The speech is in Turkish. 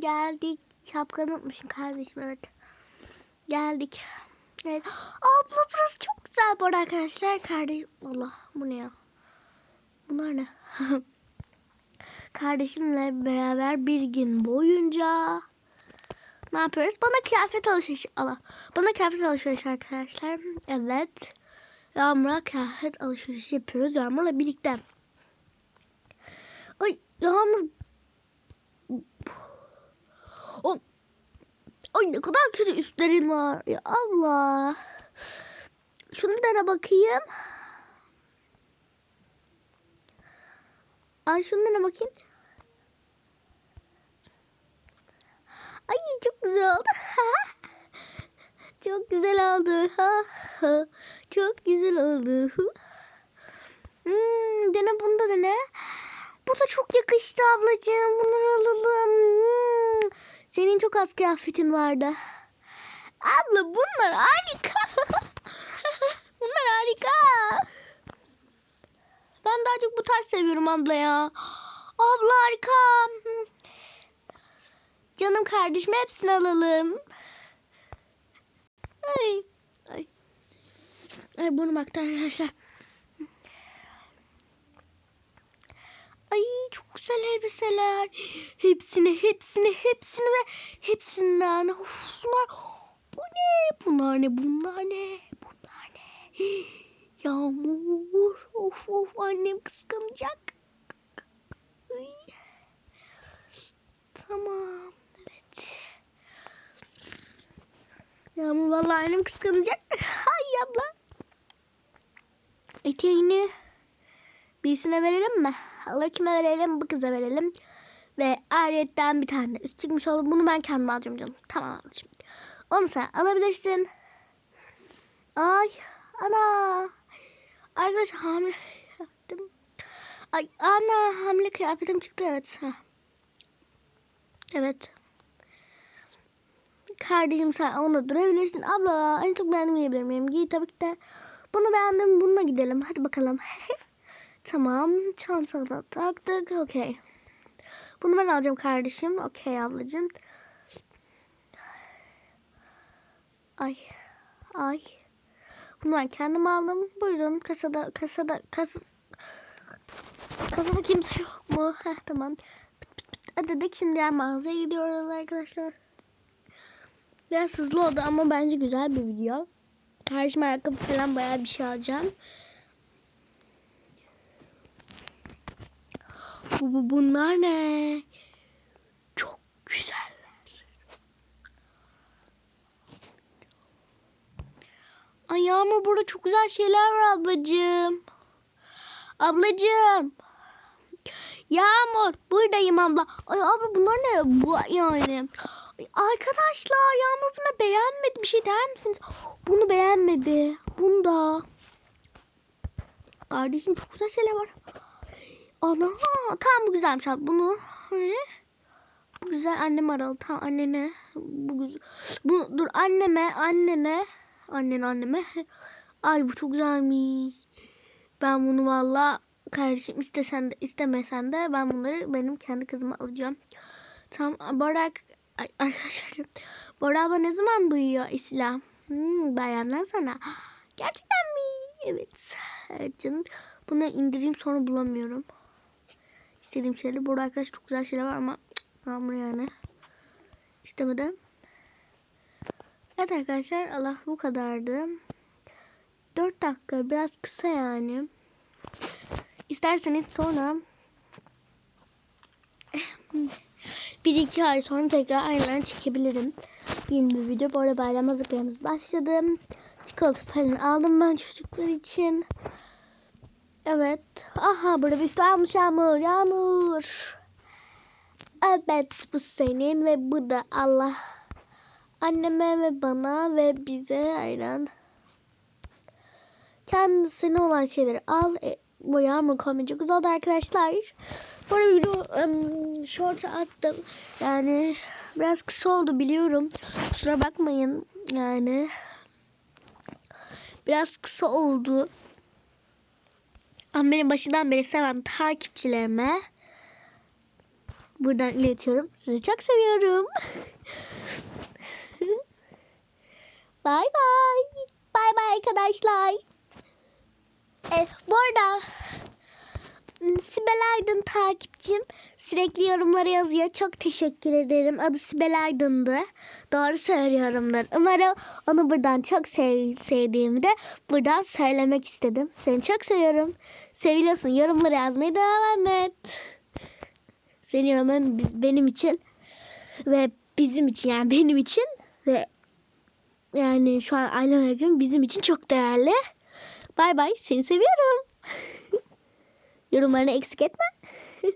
geldik. Şapkanı unutmuşum kardeşim evet. Geldik. Evet. Abla burası çok güzel bu arkadaşlar. Kardeşim Allah bu ne ya? Bunlar ne? Kardeşimle beraber bir gün boyunca ne yapıyoruz? Bana kıyafet alışverişi Allah. Bana kıyafet alışverişi arkadaşlar. Evet. Yağmur'a kıyafet alışverişi yapıyoruz. Yağmur'la birlikte. Ay Yağmur. Ay ne kadar kötü üstlerin var. Ya Allah. Şunu bir tane bakayım. Ay şunlara bakayım. Ay çok güzel oldu. çok güzel oldu. çok güzel oldu. Hmm, dene bunu da dene. Bu da çok yakıştı ablacığım. Bunları alalım. Hmm. Senin çok az kıyafetin vardı. Abla bunlar harika. bunlar harika. Ben daha çok bu tarz seviyorum abla ya. Abla harika. Canım kardeşim hepsini alalım. Ay. Ay. Ay burnum aktı arkadaşlar. Ay çok güzel elbiseler. Hepsini, hepsini, hepsini ve hepsinden. Of, bunlar, bu ne? Bunlar ne? Bunlar ne? Bunlar ne? Yağmur. Of of annem kıskanacak. Tamam. Evet. Yağmur vallahi annem kıskanacak. Hay abla. Eteğini birisine verelim mi? Alır kime verelim? Bu kıza verelim. Ve ayrıyetten bir tane üst çıkmış oldu. Bunu ben kendim alacağım canım. Tamam alacağım. Onu sen alabilirsin. Ay ana. Arkadaş hamile yaptım. Ay ana hamile kıyafetim çıktı evet. Ha. Evet. Kardeşim sen ona durabilirsin. Abla en çok beğendim yiyebilir miyim? Giy tabii ki de. Bunu beğendim. Bununla gidelim. Hadi bakalım. tamam. Çantada da taktık. Okey. Bunu ben alacağım kardeşim. Okey ablacığım. Ay. Ay. Bunu ben kendim aldım. Buyurun kasada kasada kas kasada kimse yok mu? Heh, tamam. Pıt pıt pıt. Dedik şimdi diğer mağazaya gidiyoruz arkadaşlar. Biraz hızlı oldu ama bence güzel bir video. Kardeşim ayakkabı falan bayağı bir şey alacağım. Bu, bu bunlar ne? Çok güzeller. Ay burada çok güzel şeyler var ablacığım. Ablacığım. Yağmur buradayım abla. Ay abla bunlar ne? Bu yani. Ay, arkadaşlar Yağmur bunu beğenmedi. Bir şey der misiniz? Bunu beğenmedi. Bunu da. Kardeşim çok güzel şeyler var. Ana tamam bu güzelmiş abi. Bunu bu güzel annem aralı. Tamam annene. Bu güzel. Bu dur anneme annene. Annen anneme. Ay bu çok güzelmiş. Ben bunu valla kardeşim istesen de istemesen de ben bunları benim kendi kızıma alacağım. Tamam bu arada Ay, arkadaşlar bu araba ne zaman duyuyor İslam? Hmm, bayramdan sonra. Gerçekten mi? Evet. Evet canım. Bunu indireyim sonra bulamıyorum. İstediğim şeyler. Burada arkadaşlar çok güzel şeyler var ama yağmur yani. İstemedim. Evet arkadaşlar Allah bu kadardı. 4 dakika biraz kısa yani. İsterseniz sonra bir iki ay sonra tekrar aynen çekebilirim. Yeni bir video. Bu arada bayram hazırlıklarımız başladı. Çikolata falan aldım ben çocuklar için. Evet. Aha burada bir varmış yağmur. Yağmur. Evet bu senin ve bu da Allah. Anneme ve bana ve bize aynen. Kendisine olan şeyleri al. E, bu yağmur komedi çok güzel oldu arkadaşlar. Bu arada video um, short'a attım. Yani biraz kısa oldu biliyorum. Kusura bakmayın. Yani biraz kısa oldu. Ama benim başından beri seven takipçilerime buradan iletiyorum. Sizi çok seviyorum. Bay bay. Bay bay arkadaşlar. Evet, bu arada Sibel Aydın takipçim sürekli yorumlara yazıyor. Çok teşekkür ederim. Adı Sibel Aydın'dı. Doğru söylüyorumdur. Umarım onu buradan çok sev sevdiğimi de buradan söylemek istedim. Seni çok seviyorum. Seviliyorsun. Yorumlara yazmaya devam et. Senin yorumun benim için ve bizim için yani benim için ve yani şu an ailem gün bizim için çok değerli. Bay bay seni seviyorum. Yorumlarını eksik etme.